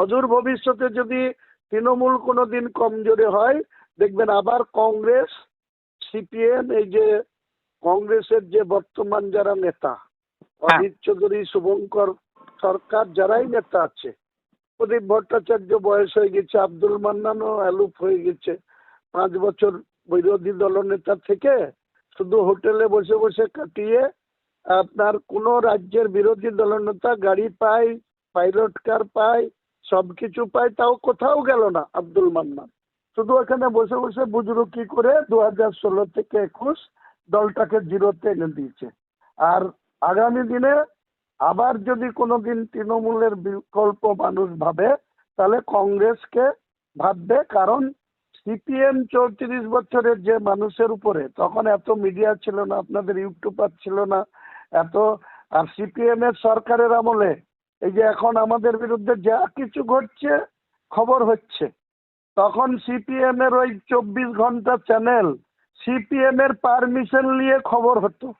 অদূর ভবিষ্যতে যদি তৃণমূল কোনোদিন কমজোরে হয় দেখবেন আবার কংগ্রেস সিপিএম এই যে কংগ্রেসের যে বর্তমান যারা নেতা অজিত চৌধুরী শুভঙ্কর সরকার যারাই নেতা আছে প্রদীপ ভট্টাচার্য বয়স হয়ে গেছে আব্দুল মান্নানও অ্যালুপ হয়ে গেছে পাঁচ বছর বিরোধী দলনেতা থেকে শুধু হোটেলে বসে বসে কাটিয়ে আপনার কোনো রাজ্যের বিরোধী দলনেতা গাড়ি পায় পাইলট কার পায় সব কিছু পায়, তাও কোথাও গেল না আব্দুল মান্নান। শুধু এখানে বসে বসে বুজরুকি করে দু হাজার ষোলো থেকে একুশ দলটাকে জিরোতে এনে দিয়েছে। আর আগামী দিনে আবার যদি কোনোদিন তৃণমূলের বিকল্প মানুষ ভাবে, তাহলে কংগ্রেসকে ভাববে, কারণ সিপিএম চৌত্রিশ বছরের যে মানুষের উপরে, তখন এত মিডিয়া ছিল না, আপনাদের ইউটিউবার ছিল না, এত আর সিপিএম এর সরকারের আমলে এই যে এখন আমাদের বিরুদ্ধে যা কিছু ঘটছে, খবর হচ্ছে। তখন সিপিএম এর ওই চব্বিশ ঘণ্টা চ্যানেল সিপিএম এর পারমিশন নিয়ে খবর হতো।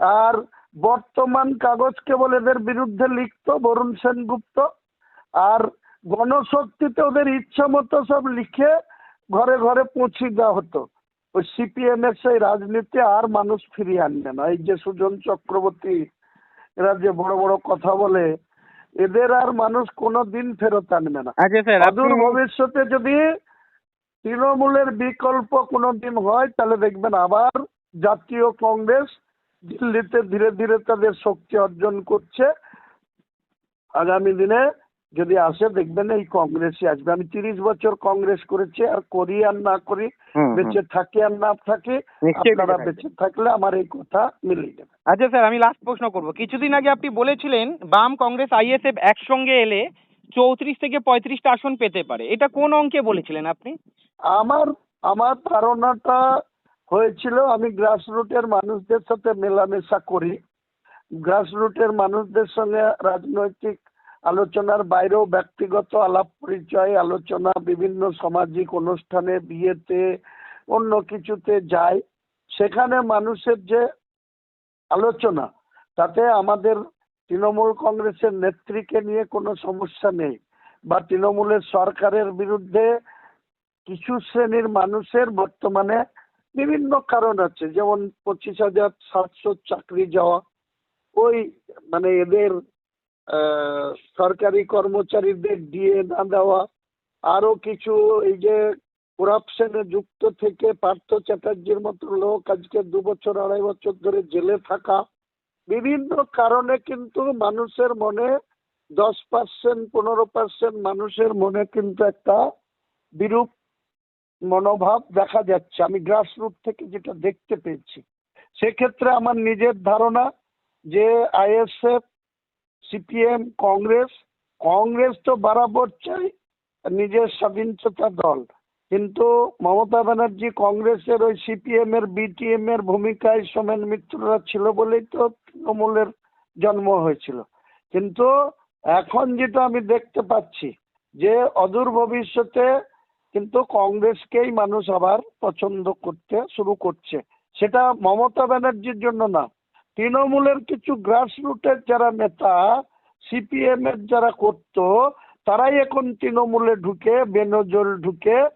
আর বর্তমান কাগজ কেবল এদের বিরুদ্ধে লিখতো, বরুণ সেনগুপ্ত। আর গণশক্তিতে ওদের ইচ্ছা মতো সব লিখে ঘরে ঘরে পৌঁছে দেওয়া হতো। ওই সিপিএম এর সেই রাজনীতি আর মানুষ ফিরিয়ে আনবে না। এই যে সুজন চক্রবর্তী, এরা যে বড় বড় কথা বলে এদের আর মানুষ কোনো দিন ফেরত আনবে না। আচ্ছা অদূর ভবিষ্যতে যদি তৃণমূলের বিকল্প কোনো দিন হয় তাহলে দেখবেন আবার জাতীয় কংগ্রেস দিল্লিতে ধীরে ধীরে তাদের শক্তি অর্জন করছে। আগামী দিনে যদি আসে দেখবেন এই কংগ্রেসই আসবে। আমি তিরিশ বছর কংগ্রেস করেছি আর করি আর না করি। বেঁচে থাকি আর না থাকি আপনারা বেঁচে থাকলে আমার এই কথা মিলে যাবে। আচ্ছা স্যার আমি লাস্ট প্রশ্ন করব। কিছুদিন আগে আপনি বলেছিলেন বাম কংগ্রেস আইএসএফ একসঙ্গে এলে চৌত্রিশ থেকে পঁয়ত্রিশটা আসন পেতে পারে। এটা কোন অঙ্কে বলেছিলেন আপনি? আমার আমার ধারণাটা হয়েছিল আমি গ্রাসরুটের মানুষদের সাথে মেলামেশা করি। গ্রাসরুটের মানুষদের সঙ্গে রাজনৈতিক আলোচনার বাইরেও ব্যক্তিগত আলাপ পরিচয়, আলোচনা, বিভিন্ন সামাজিক অনুষ্ঠানে, বিয়েতে, অন্য কিছুতে যাই সেখানে মানুষের যে আলোচনা, তাতে আমাদের তৃণমূল কংগ্রেসের নেত্রীকে নিয়ে কোনো সমস্যা নেই বা তৃণমূলের সরকারের বিরুদ্ধে কিছু শ্রেণির মানুষের বর্তমানে বিভিন্ন কারণ আছে। যেমন পঁচিশ হাজার সাতশো চাকরি যাওয়া, ওই মানে এদের সরকারি কর্মচারীদের দিয়ে না দেওয়া আরও কিছু এই যে করাপশনে যুক্ত থেকে পার্থ চ্যাটার্জির মতো লোক আজকে দু বছর, আড়াই বছর ধরে জেলে থাকা, বিভিন্ন কারণে কিন্তু মানুষের মনে দশ পার্সেন্ট পনেরো পার্সেন্ট মানুষের মনে কিন্তু একটা বিরূপ মনোভাব দেখা যাচ্ছে। আমি গ্রাসরুট থেকে যেটা দেখতে পেয়েছি। সেক্ষেত্রে আমার নিজের ধারণা যে আইএসএফ সিপিএম, কংগ্রেস কংগ্রেস তো বরাবর চাই, নিজের স্বাধীনতা দল। কিন্তু মমতা ব্যানার্জি কংগ্রেসের ওই সিপিএম এর বিটিএম এর ভূমিকায় সোমেন মিত্ররা ছিল বলেই তো তৃণমূলের জন্ম হয়েছিল। কিন্তু এখন যেটা আমি দেখতে পাচ্ছি, যে অদূর ভবিষ্যতে কিন্তু কংগ্রেসকেই মানুষ আবার পছন্দ করতে শুরু করছে। সেটা মমতা ব্যানার্জির জন্য না তৃণমূলের কিছু গ্রাসরুটের যারা নেতা সিপিএম এর যারা করতো, তারাই এখন তৃণমূলে ঢুকে বেনজল ঢুকে,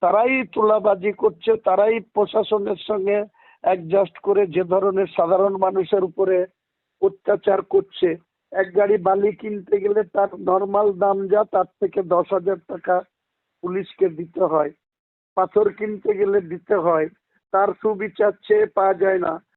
তারাই তোলাবাজি করছে, তারাই প্রশাসনের সঙ্গে অ্যাডজাস্ট করে যে ধরনের সাধারণ মানুষের উপরে অত্যাচার করছে। এক গাড়ি বালি কিনতে গেলে তার নর্মাল দাম যা, তার থেকে দশ হাজার টাকা পুলিশকে দিতে হয়। পাথর কিনতে গেলে দিতে হয়। তার সুবিচার চেয়ে পাওয়া যায় না।